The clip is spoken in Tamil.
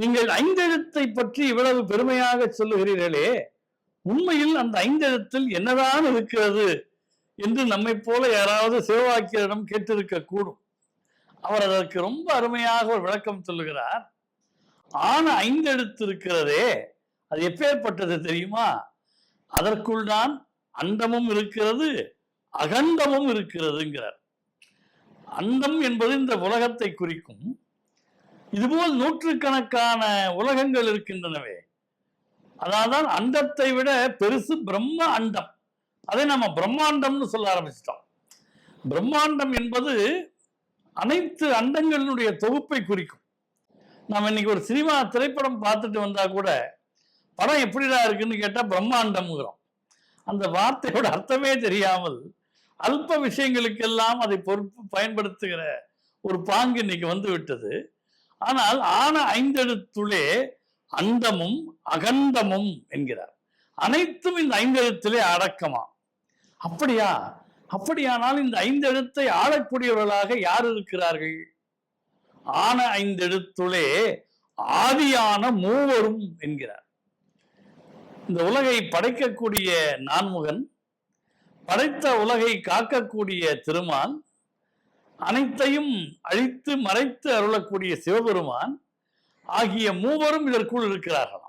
நீங்கள் ஐந்தெழுத்தை பற்றி இவ்வளவு பெருமையாக சொல்லுகிறீர்களே உண்மையில் அந்த ஐந்தெழுத்தில் என்னதான் இருக்கிறது என்று நம்மை போல யாராவது சேவாக்கியரிடம் கேட்டிருக்க கூடும் அவர் அதற்கு ரொம்ப அருமையாக ஒரு விளக்கம் சொல்லுகிறார். ஆன ஐந்தெழுத்து இருக்கிறதே அது எப்பேற்பட்டது தெரியுமா? அதற்குள் தான் அண்டமும் இருக்கிறது அகண்டமும் இருக்கிறதுங்கிறார். அண்டம் என்பது இந்த உலகத்தை குறிக்கும் இதுபோல் நூற்றுக்கணக்கான உலகங்கள் இருக்கின்றனவே. அதான் அண்டத்தை விட பெருசு பிரம்ம அண்டம். அதை நம்ம பிரம்மாண்டம்னு சொல்ல ஆரம்பிச்சிட்டோம். பிரம்மாண்டம் என்பது அனைத்து அண்டங்களினுடைய தொகுப்பை குறிக்கும். நம்ம இன்னைக்கு ஒரு சினிமா திரைப்படம் பார்த்துட்டு வந்தா கூட படம் எப்படிடா இருக்குன்னு கேட்டால் பிரம்மாண்டம்ங்கிறோம். அந்த வார்த்தையோட அர்த்தமே தெரியாமல் அல்ப விஷயங்களுக்கெல்லாம் அதை பொறுப்பு பயன்படுத்துகிற ஒரு பாங்கு இன்னைக்கு வந்து விட்டது. ஆனால் ஆன ஐந்தெழுத்துளே அண்டமும் அகண்டமும் என்கிறார். அனைத்தும் இந்த ஐந்தெழுத்திலே அடக்கமா? அப்படியா? அப்படியானால் இந்த ஐந்தெழுத்தை ஆளக்கூடியவர்களாக யார் இருக்கிறார்கள்? ஆன ஐந்தெழுத்துளே ஆதியான மூவரும் என்கிறார். இந்த உலகை படைக்கக்கூடிய நான்முகன் படைத்த உலகை காக்கக்கூடிய திருமான் அனைத்தையும் அழித்து மறைத்து அருளக்கூடிய சிவபெருமான் ஆகிய மூவரும் இதற்குள் இருக்கிறார்களாம்.